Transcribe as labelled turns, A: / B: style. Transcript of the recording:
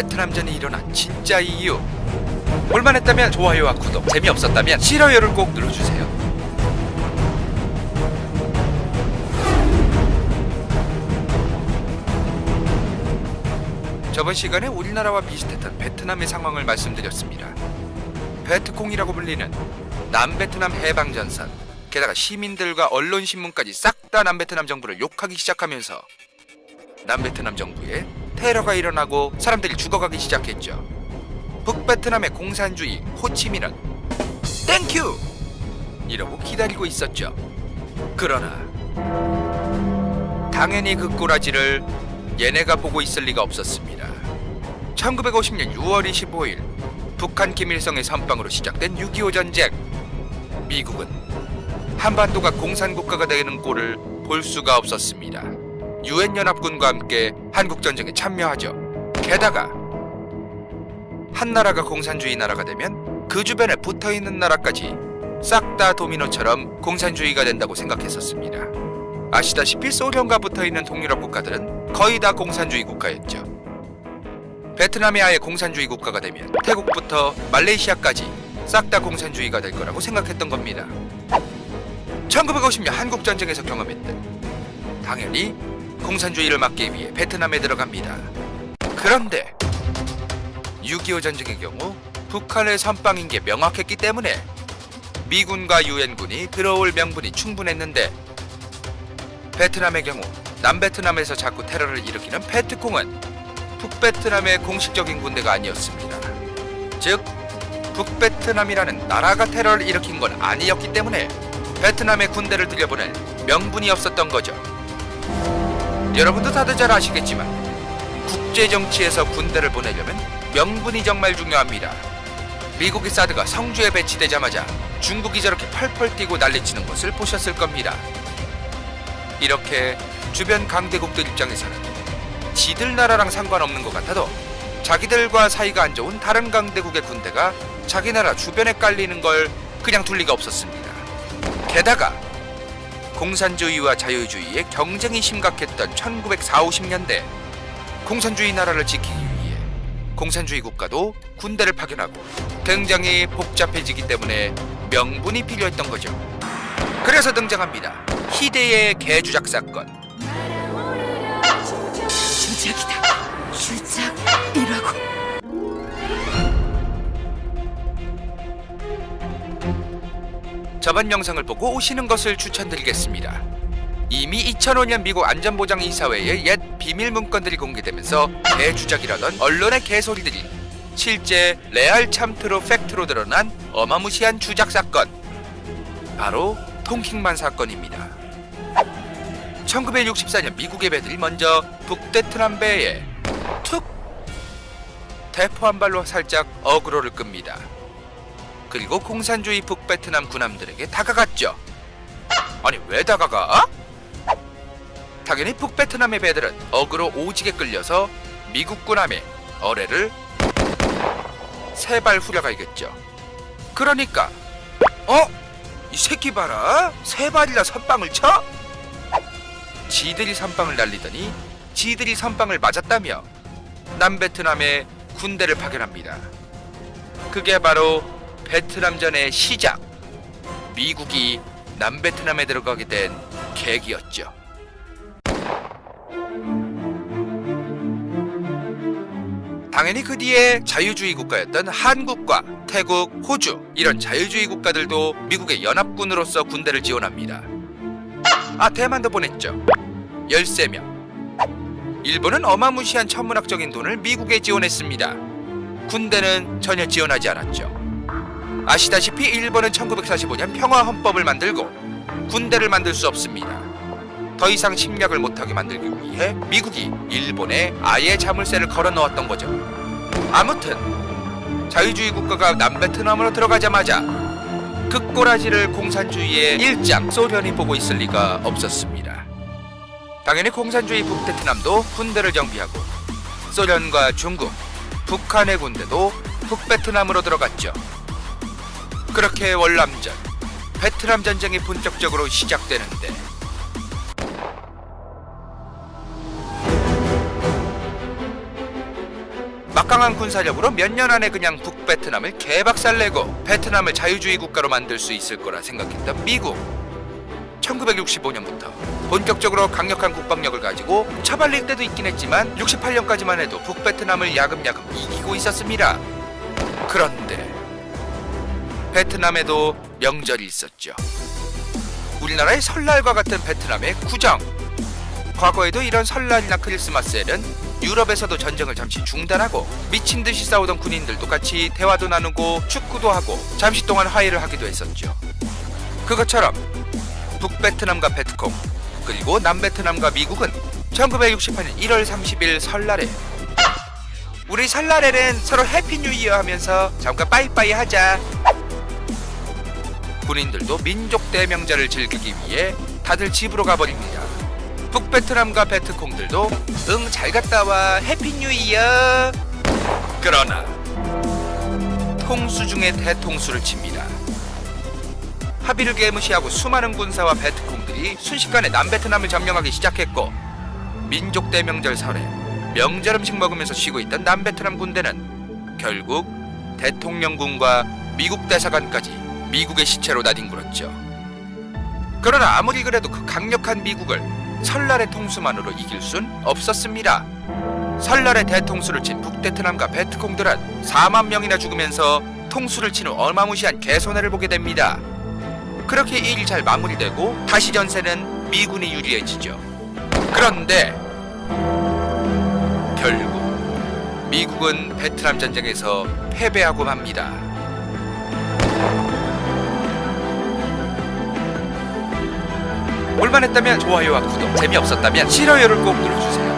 A: 베트남전이 일어난 진짜 이유. 볼만했다면 좋아요와 구독 재미없었다면 싫어요를 꼭 눌러주세요. 저번 시간에 우리나라와 비슷했던 베트남의 상황을 말씀드렸습니다. 베트콩이라고 불리는 남베트남 해방전선 게다가 시민들과 언론 신문까지 싹 다 남베트남 정부를 욕하기 시작하면서 남베트남 정부에 테러가 일어나고 사람들이 죽어가기 시작했죠. 북베트남의 공산주의 호치민은 땡큐 이러고 기다리고 있었죠. 그러나 당연히 그 꼬라지를 얘네가 보고 있을 리가 없었습니다. 1950년 6월 25일 북한 김일성의 선빵으로 시작된 6.25 전쟁 미국은 한반도가 공산국가가 되는 꼴을 볼 수가 없었습니다. 유엔 연합군과 함께 한국 전쟁에 참여하죠. 게다가 한 나라가 공산주의 나라가 되면 그 주변에 붙어 있는 나라까지 싹 다 도미노처럼 공산주의가 된다고 생각했었습니다. 아시다시피 소련과 붙어 있는 동유럽 국가들은 거의 다 공산주의 국가였죠. 베트남이 아예 공산주의 국가가 되면 태국부터 말레이시아까지 싹 다 공산주의가 될 거라고 생각했던 겁니다. 1950년 한국 전쟁에서 경험했던 당연히 공산주의를 막기 위해 베트남에 들어갑니다. 그런데 6.25 전쟁의 경우 북한의 선빵인 게 명확했기 때문에 미군과 유엔군이 들어올 명분이 충분했는데 베트남의 경우 남베트남에서 자꾸 테러를 일으키는 페트콩은 북베트남의 공식적인 군대가 아니었습니다. 즉 북베트남이라는 나라가 테러를 일으킨 건 아니었기 때문에 베트남의 군대를 들여보낼 명분이 없었던 거죠. 여러분도 다들 잘 아시겠지만 국제 정치에서 군대를 보내려면 명분이 정말 중요합니다. 미국의 사드가 성주에 배치되자마자 중국이 저렇게 펄펄 뛰고 난리치는 것을 보셨을 겁니다. 이렇게 주변 강대국들 입장에서는 지들 나라랑 상관없는 것 같아도 자기들과 사이가 안 좋은 다른 강대국의 군대가 자기 나라 주변에 깔리는 걸 그냥 둘 리가 없었습니다. 게다가 공산주의와 자유주의의 경쟁이 심각했던 1940, 50년대 공산주의 나라를 지키기 위해 공산주의 국가도 군대를 파견하고 굉장히 복잡해지기 때문에 명분이 필요했던 거죠. 그래서 등장합니다. 희대의 개주작 사건.
B: 주작이다. 주작이라고.
A: 저번 영상을 보고 오시는 것을 추천드리겠습니다. 이미 2005년 미국 안전보장 이사회의 옛 비밀 문건들이 공개되면서 개주작이라던 언론의 개소리들이 실제 레알 참트로 팩트로 드러난 어마무시한 주작 사건 바로 통킹만 사건입니다. 1964년 미국의 배들이 먼저 북대트남 배에 툭 대포 한 발로 살짝 어그로를 끕니다. 그리고 공산주의 북베트남 군함들에게 다가갔죠. 아니 왜 다가가? 당연히 북베트남의 배들은 어그로 오지게 끌려서 미국 군함의 어뢰를 세 발 후려가겠죠. 그러니까 어? 이 새끼 봐라 세 발이나 선빵을 쳐? 지들이 선빵을 날리더니 지들이 선빵을 맞았다며 남베트남에 군대를 파견합니다. 그게 바로 베트남전의 시작. 미국이 남베트남에 들어가게 된 계기였죠. 당연히 그 뒤에 자유주의 국가였던 한국과 태국, 호주 이런 자유주의 국가들도 미국의 연합군으로서 군대를 지원합니다. 아 대만도 보냈죠. 13명. 일본은 어마무시한 천문학적인 돈을 미국에 지원했습니다. 군대는 전혀 지원하지 않았죠. 아시다시피 일본은 1945년 평화 헌법을 만들고 군대를 만들 수 없습니다. 더 이상 침략을 못하게 만들기 위해 미국이 일본에 아예 자물쇠를 걸어 넣었던 거죠. 아무튼 자유주의 국가가 남베트남으로 들어가자마자 그 꼬라지를 공산주의의 일장 소련이 보고 있을 리가 없었습니다. 당연히 공산주의 북베트남도 군대를 정비하고 소련과 중국, 북한의 군대도 북베트남으로 들어갔죠. 그렇게 월남전, 베트남 전쟁이 본격적으로 시작되는데 막 막강한 군사력으로 몇 년 안에 그냥 북베트남을 개박살내고 베트남을 자유주의 국가로 만들 수 있을 거라 생각했던 미국. 1965년부터 본격적으로 강력한 국방력을 가지고 처발릴 때도 있긴 했지만 68년까지만 해도 북베트남을 야금야금 이기고 있었습니다. 그런데 베트남에도 명절이 있었죠. 우리나라의 설날과 같은 베트남의 구정. 과거에도 이런 설날이나 크리스마스에는 유럽에서도 전쟁을 잠시 중단하고 미친 듯이 싸우던 군인들도 같이 대화도 나누고 축구도 하고 잠시 동안 화해를 하기도 했었죠. 그것처럼 북베트남과 베트콩 그리고 남베트남과 미국은 1968년 1월 30일 설날에 우리 설날에는 서로 해피 뉴 이어 하면서 잠깐 빠이빠이 하자. 군인들도 민족 대명절을 즐기기 위해 다들 집으로 가버립니다. 북베트남과 베트콩들도 응 잘 갔다 와 해피 뉴 이어. 그러나 통수 중에 대통수를 칩니다. 합의를 개무시하고 수많은 군사와 베트콩들이 순식간에 남베트남을 점령하기 시작했고 민족 대명절 설에 명절 음식 먹으면서 쉬고 있던 남베트남 군대는 결국 대통령군과 미국 대사관까지 미국의 시체로 나뒹굴었죠. 그러나 아무리 그래도 그 강력한 미국을 설날의 통수만으로 이길 순 없었습니다. 설날에 대통수를 친 북베트남과 베트콩들은 4만 명이나 죽으면서 통수를 친 후 어마무시한 개손해를 보게 됩니다. 그렇게 일이 잘 마무리되고 다시 전세는 미군이 유리해지죠. 그런데 결국 미국은 베트남 전쟁에서 패배하고 맙니다. 볼만했다면 좋아요와 구독, 재미없었다면 싫어요를 꼭 눌러주세요.